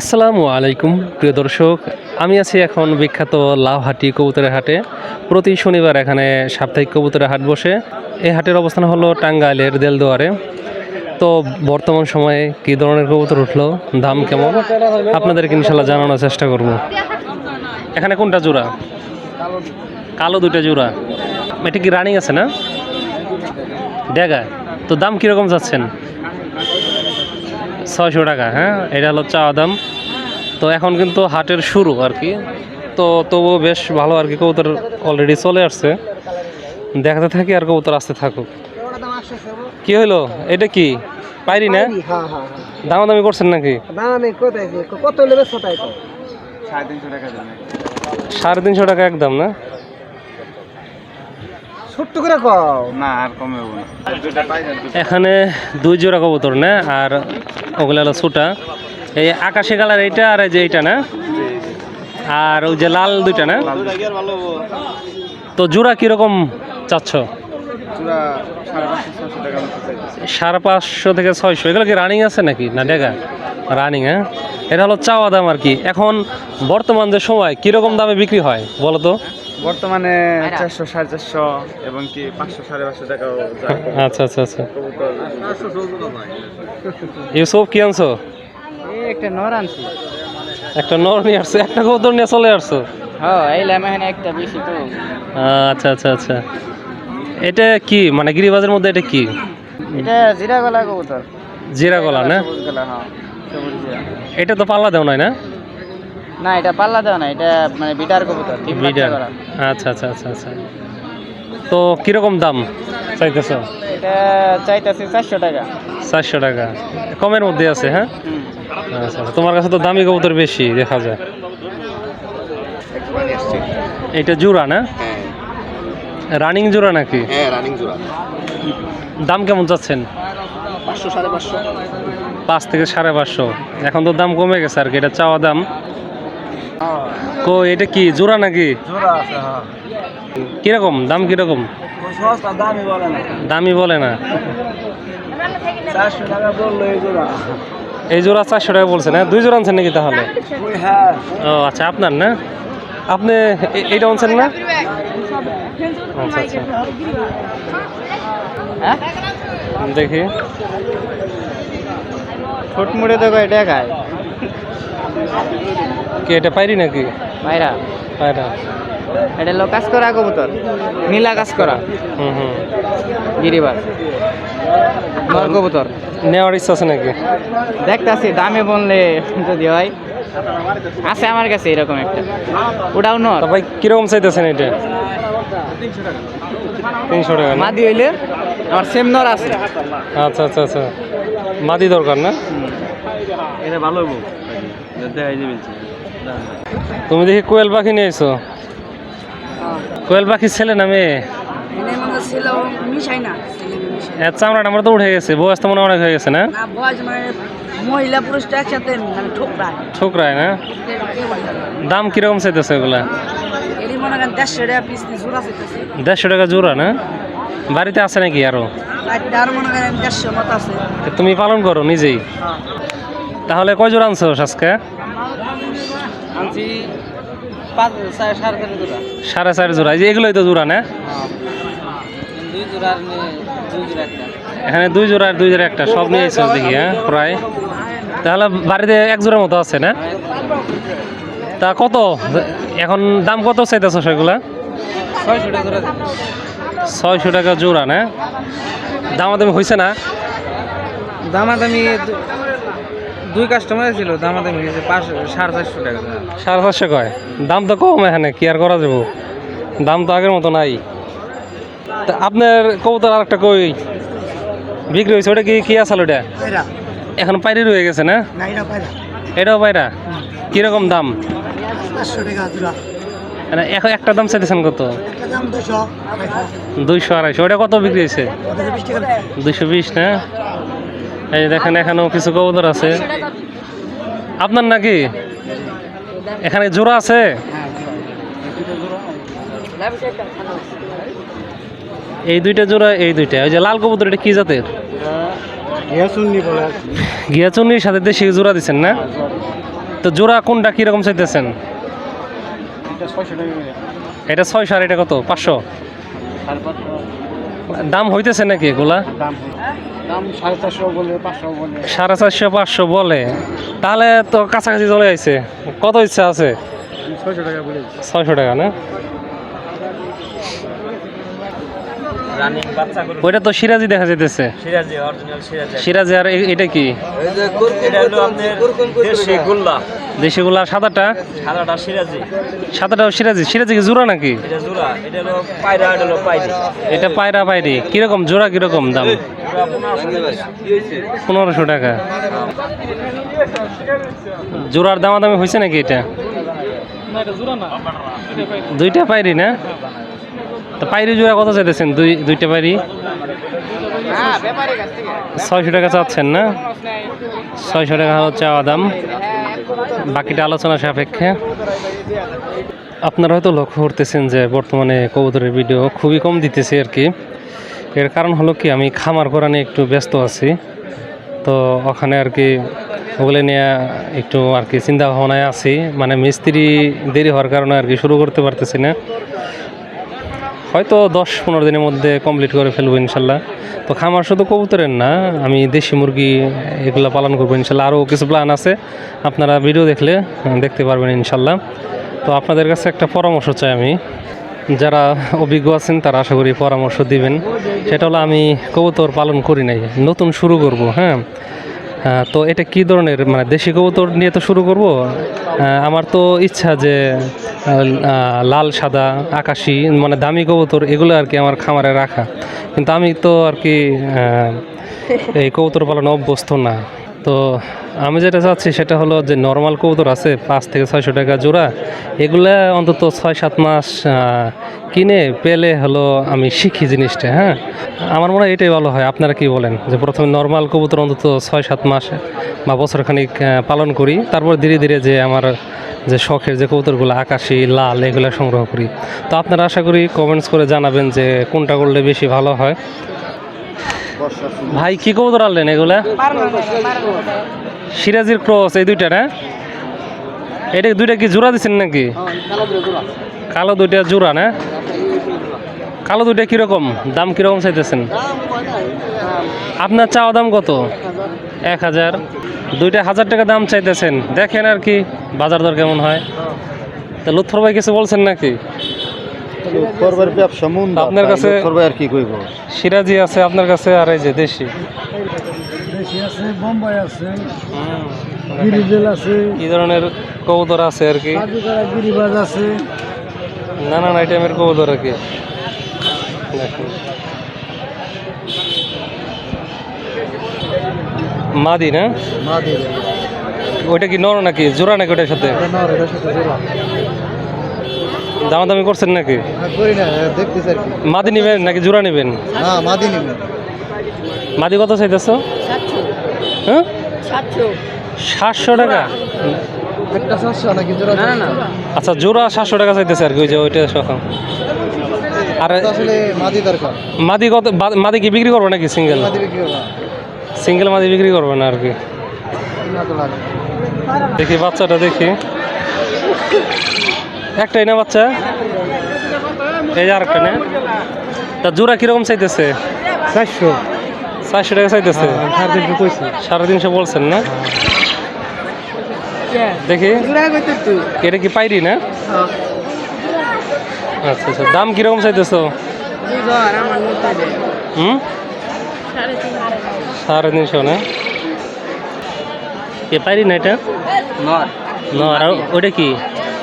আসসালামু আলাইকুম, প্রিয় দর্শক। আমি আছি এখন বিখ্যাত লাউহাটি কবুতরের হাটে। প্রতি শনিবার এখানে সাপ্তাহিক কবুতরের হাট বসে। এই হাটের অবস্থান হলো টাঙ্গাইলের দেলদুয়ারে। তো বর্তমান সময়ে কী ধরনের কবুতর উঠল, দাম কেমন? আপনাদেরকে ইনশাল্লাহ জানানোর চেষ্টা করব। এখানে কোনটা জোড়া? কালো দুটো জোড়া। এটা কি রানিং আছে না? ডেগা তো দাম কীরকম যাচ্ছেন? ছয়শো টাকা হ্যাঁ? এটা হলো চাওয়া দাম। তো এখন কিন্তু হাটের শুরু আর কি। তো তবুও বেশ ভালো আর কি কবুতর অলরেডি চলে আসছে। দেখাতে থাকি আর কবুতর আসতে থাকুক। কি হইল? এটা কি? পাইরি না? হ্যাঁ হ্যাঁ দামাদামি করছেন নাকি? সাড়ে তিনশো টাকা একদম না? ছোট্ট করে কও। না আর কমে এখানে দুই জোড়া কবুতর না? আর ওগুলো হলো ছোটা। এই আকাশি কালার এইটা আর এই যে এইটা না? আর ওই যে লাল দুইটা না? তো জোড়া কীরকম চাচ্ছ? পাঁচশো সাড়ে পাঁচশো থেকে ছয়শো। এগুলো কি রানিং আছে নাকি? না ডেগা রানিং হ্যাঁ? এটা হলো চাওয়া দাম আর কি। এখন বর্তমান যে সময় কীরকম দামে বিক্রি হয় বলো তো? বর্তমানে চারশো সাড়ে চারশো এবং কি পাঁচশো সাড়ে পাঁচশো টাকাও আচ্ছা আচ্ছা আচ্ছা। ইউসুফ কি আনছো? একটা নর আনছি। একটা নর নিয়ে আসছো একটা কবুতর নিয়ে চলে আসছো? হ্যাঁ এই লেমাহানে একটা বেশি তো। আচ্ছা আচ্ছা আচ্ছা। এটা কি মানে গিরিবাজের মধ্যে এটা কি? এটা জিরা গলা কবুতর জিরা গলা না হ্যাঁ এটা তো পাল্লা দেও নাই না? না এটা পাল্লা দেওয়া না এটা মানে বিটার কবুতর বিডার আচ্ছা আচ্ছা আচ্ছা আচ্ছা। তো কীরকম দাম চাইতেছো? এটা চাইতেছি চারশো টাকা। চারশো টাকা। কমের মধ্যে আছে হ্যাঁ? আচ্ছা আচ্ছা। তোমার কাছে তো দামি কবুতর বেশি দেখা যায়। এটা জোড়া না? রানিং জোড়া নাকি? হ্যাঁ রানিং জোড়া। দাম কেমন যাচ্ছেন পাঁচশো সাড়ে পাঁচশো। পাঁচ থেকে সাড়ে পাঁচশো। এখন তো দাম কমে গেছে আর কি এটা চাওয়া দাম। কো এটা কি জোড়া নাকি? হ্যাঁ। কীরকম দাম কীরকম? সস্তা দামি বলে না। এই জোড়া। চারশো টাকা বলছেন হ্যাঁ দুই জোড়া আনছেন নাকি তাহলে? হ্যাঁ। ও আচ্ছা আপনার না? আপনি এইটা আনছেন না? আচ্ছা আচ্ছা। হ্যাঁ? দেখি। ছোট মুড়ে দেখো এটা খায় কি এটা পাইরি নাকি? মাইরা পায়রা এটা হলো কাজ করা কবুতর নীলা কাজ করা। হুম হুম। গিরিবাস নর কবুতর। নেওয়ার ইচ্ছা আছে নাকি? দেখতাছি দামে বললে যদি হয়। আছে আমার কাছে এরকম একটা। ওটাও নর। ভাই কীরকম চাইতেছেন এটা? তিনশো টাকা? মাদি হইলে আমার সেম নর আছে। আচ্ছা আচ্ছা আচ্ছা। মাদি দরকার না? এটা ভালো হব দেখাই যাবেন তুমি দেখি কোয়েল পাখি নিয়ে এসো কোয়েল পাখি ছেলে না মেয়ে? চামড়াটা আমার তো উঠে গেছে বয়স তো মনে অনেক হয়ে গেছে না? মানে মহিলা পুরুষটা একসাথে মানে ঠোকরায়। না? দাম কীরকম চাইতেছে এগুলা? দেড়শো টাকা জোড়া না? বাড়িতে আছে নাকি আরও? তুমি পালন করো নিজেই। তাহলে কয় জোড়া আনছো আজকে? আনছি সাড়ে চারি জোড়া। যে এগুলোই তো জোড়া না? একটা। এখানে দুই জোড়া আর দুই জোড়া একটা সব নিয়ে এসেছ দেখি হ্যাঁ প্রায়। তাহলে বাড়িতে এক জোড়ার মতো আছে না? তা কত? এখন দাম কত চাইতেছ সেগুলা ছয়শো টাকা জোড়া। না? দামাদামি হয়েছে না? দামাদামি দুই কাস্টমার ছিল দামাদামি হয়েছে সাড়ে চারশো টাকা। সাড়ে চারশো কয়? দাম তো কম এখানে কি আর করা যাব? দাম তো আগের মতো নাই। তা আপনার কবুতর আর একটা কই? বিক্রি হয়েছে ওটা কি কি আসাল ওটা? এখন পাইরি রয়ে গেছে না? এটাও পায়রা। কীরকম দাম? মানে এখন একটা দাম চাইতেছেন কত? দাম দুইশো আড়াইশো। ওটা কত বিক্রি হয়েছে? দুইশো বিশ না? এই দেখেন এখানেও কিছু কবুতর আছে। আপনার নাকি? এখানে জোড়া আছে? এই দুইটা জোড়া এই দুইটা। ওই যে লাল কবুতর এটা কি জাতের? গিয়াচুন্নির সাথে দেশি জোড়া দিচ্ছেন না? তো জোড়া কোনটা কীরকম চাইতেছেন? এটা ছয়শো আর এটা কত? পাঁচশো? পাঁচশো। দাম হইতেছে নাকি এগুলা? দাম সাড়ে চারশো বলে পাঁচশো বলে। সাড়ে চারশো পাঁচশো বলে। তাহলে তো কাছাকাছি চলে আইছে। কত ইচ্ছা আছে? ছয়শো টাকা বলে ছয়শো টাকা না? রানিং বাচ্চা করে ওইটা তো সিরাজি দেখা যেতেছে সিরাজি অরিজিনাল সিরাজি। সিরাজি আর এটা কি? দেশি গোল্লা। দেশিগুলা সাদাটা? সাদাটা সিরাজি। সাদাটাও সিরাজি। সিরাজি কি জোড়া নাকি? এটা জোড়া। এটা হলো পায়রা এটা এটা পায়রা পায়রি। কীরকম? জোড়া কীরকম দাম? পনেরোশো টাকা। জোড়ার দামাদামি হয়েছে নাকি এটা? দুইটা পাইরি না? তো পাইরি জোড়া কত চাইতেছেন? দুই, দুইটা থেকে ছয়শো টাকা চাচ্ছেন না? ছয়শো টাকা হচ্ছে দাম। বাকিটা আলোচনা সাপেক্ষে। আপনারা হয়তো লক্ষ্য করতেছেন যে বর্তমানে কবুতরের ভিডিও খুবই কম দিতেছে আর কি। এর কারণ হলো কি, আমি খামার করা নিয়ে একটু ব্যস্ত আছি। তো ওখানে আর কি ওগুলো নিয়ে একটু আর কি চিন্তা ভাবনায় আছি। মানে মিস্ত্রি দেরি হওয়ার কারণে আর কি শুরু করতে পারতেছি না। হয়তো দশ পনেরো দিনের মধ্যে কমপ্লিট করে ফেলব ইনশাল্লাহ। তো খামার শুধু কবুতরের না, আমি দেশি মুরগি এগুলো পালন করব ইনশাল্লাহ। আরও কিছু প্ল্যান আছে, আপনারা ভিডিও দেখলে দেখতে পারবেন ইনশাল্লাহ। তো আপনাদের কাছে একটা পরামর্শ চাই আমি। যারা অভিজ্ঞ আছেন, তারা আশা করি পরামর্শ দিবেন। সেটা হলো আমি কবুতর পালন করি নাই, নতুন শুরু করব হ্যাঁ? তো এটা কি ধরনের মানে দেশি কবুতর নিয়ে তো শুরু করব? আমার তো ইচ্ছা যে লাল, সাদা, আকাশি মানে দামি কবুতর, এগুলো আর কি আমার খামারে রাখা। কিন্তু আমি তো আর কি এই কবুতর পালনে অভ্যস্ত না। তো আমি যেটা চাচ্ছি সেটা হলো যে নর্মাল কবুতর আছে, পাঁচ থেকে ছয়শো টাকা জোড়া। এগুলা অন্তত ছয় সাত মাস কিনে পেলে হলো আমি শিখি জিনিসটা হ্যাঁ? আমার মনে হয় এটাই ভালো হয়। আপনারা কি বলেন? যে প্রথমে নর্মাল কবুতর অন্তত ছয় সাত মাস বা বছরখানিক পালন করি, তারপর ধীরে ধীরে যে আমার যে শখের যে কবুতরগুলো, আকাশি, লাল, এগুলো সংগ্রহ করি। তো আপনারা আশা করি কমেন্টস করে জানাবেন যে কোনটা করলে বেশি ভালো হয়। ভাই, কি কবুতর আনলেন এগুলা? সিরাজির ক্রস, এই দুইটা, না? এটা দুইটা কি জোড়া দিচ্ছেন নাকি? কালো দুইটা জোড়া, না? কালো দুইটা কীরকম? দাম কীরকম চাইতেছেন? আপনার চাওয়া দাম কত? এক হাজার। দুইটা হাজার টাকা দাম চাইতেছেন। দেখেন আর কি, বাজার দর কেমন হয়। তা লুৎফর ভাই কিছু বলছেন নাকি? করবার ব্যবসা মন আপনার কাছে- করবে আর কি কইব? সিরাজি আছে আপনার কাছে আর এই যে দেশি? দেশি আছে বোম্বাই আছে গিরিজেল আছে। কি ধরনের কবুতর আছে আর কি? কাজুকারা গিরিবাজ আছে। নানান আইটেমের কবুতর আর কি। মাদি না? মা দিয়ে ওইটা কি নর নাকি? জোড়া নাকি ওটার সাথে এটা নর এটার সাথে জোড়া দামাদামি করছেন নাকি? করি না দেখতেছি আর কি। মাদি নেবেন নাকি জোড়া নেবেন? মাদি কত চাইতেছ? হ্যাঁ? সাতশো। টাকা? একটা সাতশো নাকি জোড়া না না আচ্ছা জোড়া সাতশো টাকা চাইতেছে আর কি ওই যে ওইটা সহ আর মাদি দরকার। মাদি কত মাদি কি বিক্রি করবে নাকি সিঙ্গেল? মাদি বিক্রি করবা সিঙ্গেল মাদি বিক্রি করবে না আর কি। দেখি বাচ্চাটা দেখি। একটাই না বাচ্চা? এই যে আরেকটা না? তা জোড়া কীরকম চাইতেছে? চারশো। চারশো টাকা চাইতেছে? সাড়ে তিনশো কইছি। সাড়ে তিনশো বলছেন না? দেখি। এটা কি পাইরি না? আচ্ছা আচ্ছা। দাম কীরকম চাইতেছো? হুম? সাড়ে তিনশো না? এ পাইরি না এটা? নর নর আর ওইটা কি?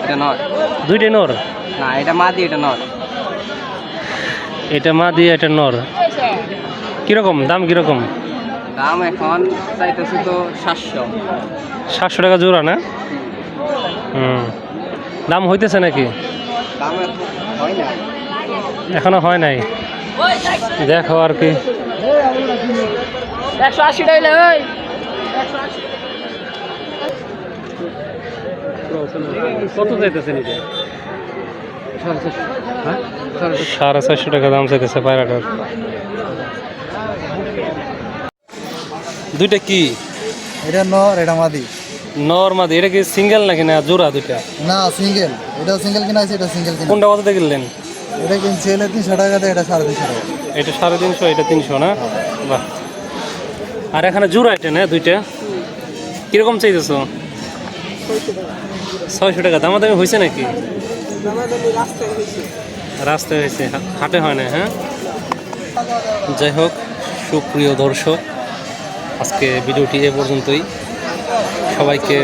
এটা নর দুইটাই নর? না এটা মাদি এটা নর। এটা মা দিয়ে এটা নর। কীরকম দাম কীরকম? দাম এখন চাইতেছি তো সাতশো। সাতশো টাকা জোড়া না? হুম। দাম হইতেছে নাকি? দাম হয় না এখনও হয় নাই? দেখো আর কি। একশো আশি টাকা ওই কত চাইতেছেন এটা? সাড়ে চারশো। টাকা দাম চাইতেছে পায়রাটার। দুইটা কি? এটা নর এটা মাদি। নর মাদি। এটা কি সিঙ্গেল নাকি না জোড়া দুইটা? না সিঙ্গেল। এটাও সিঙ্গেল কিনা আছে এটা সিঙ্গেল কিনা। কোনটা কততে কিনলেন? এটা কিনছে হলে তিনশো টাকাতে এটা সাড়ে তিনশো টাকা। এটা সাড়ে তিনশো এটা তিনশো না? বাহ। আর এখানে জোড়া এটা না দুইটা? কীরকম চাইতেছো? ছয়শো টাকা দামাদামি হয়েছে নাকি? রাস্তায় হয়েছে। হাটে হয় না হ্যাঁ? যাই হোক সুপ্রিয় দর্শক আজকে ভিডিওটি এ পর্যন্তই। সবাইকে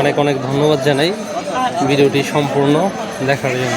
অনেক অনেক ধন্যবাদ জানাই ভিডিওটি সম্পূর্ণ দেখার জন্য।